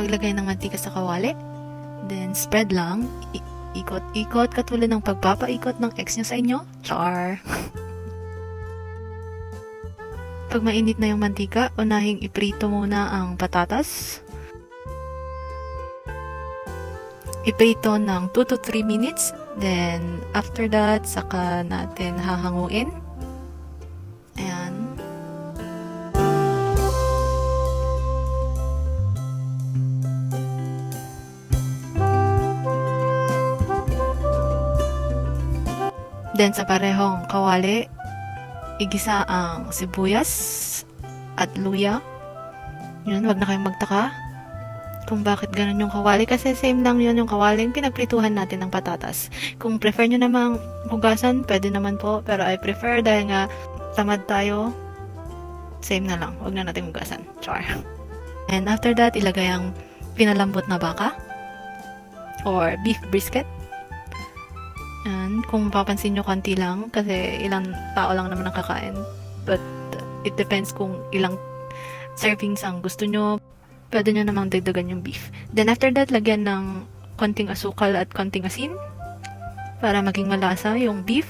maglagay ng mantika sa kawali. Then, spread lang. Ikot-ikot katulad ng pagpapaikot ng ex nyo sa inyo. Char! Pag mainit na yung mantika, unahing iprito muna ang patatas. Iprito ng 2 to 3 minutes. Then, after that, saka natin hahanguin. Then, sa parehong kawali, igisa ang sibuyas at luya. Yun, wag na kayong magtaka kung bakit ganun yung kawali. Kasi same lang yun yung kawali yung pinagprituhan natin ng patatas. Kung prefer nyo namang hugasan, pwede naman po. Pero I prefer dahil nga tamad tayo, same na lang. Wag na natin hugasan. Char. And after that, ilagay ang pinalambot na baka or beef brisket. Yan. Kung papansin nyo, konti lang. Kasi ilang tao lang naman ang kakain. But it depends kung ilang servings ang gusto nyo. Pwede nyo namang dagdagan yung beef. Then after that, lagyan ng konting asukal at konting asin. Para maging malasa yung beef.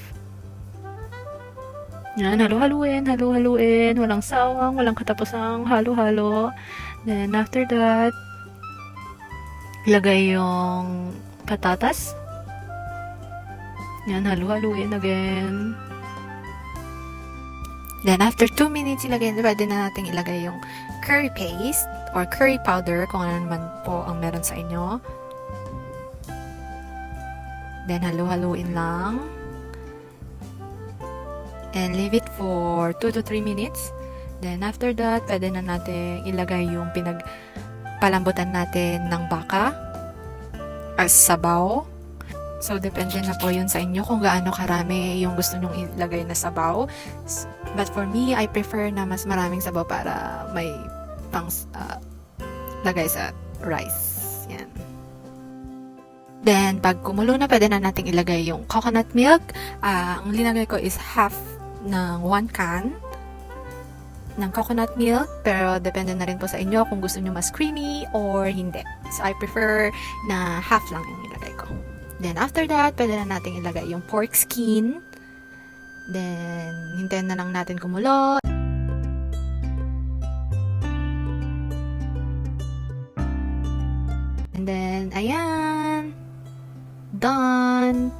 Yan, halo-haluin, halo-haluin. Walang sawang, walang katapusang halo-halo. Then after that, ilagay yung patatas. Yan, halu-haluin again. Then, after 2 minutes, ilagay, pwede na natin ilagay yung curry paste or curry powder kung ano naman po ang meron sa inyo. Then, halu-haluin lang. And leave it for 2 to 3 minutes. Then, after that, pwede na natin ilagay yung pinagpalambutan natin ng baka as sabaw. So, depende na po yun sa inyo kung gaano karami yung gusto nyong ilagay na sabaw. But for me, I prefer na mas maraming sabaw para may pang ah, lagay sa rice. Yan. Then, pag kumulo na, pwede na nating ilagay yung coconut milk. Ah, ang linagay ko is half ng one can ng coconut milk. Pero, depende na rin po sa inyo kung gusto nyo mas creamy or hindi. So, I prefer na half lang ko. Then, after that, pwede na natin ilagay yung pork skin. Then, hintayin na lang natin kumulo. And then, ayan. Done.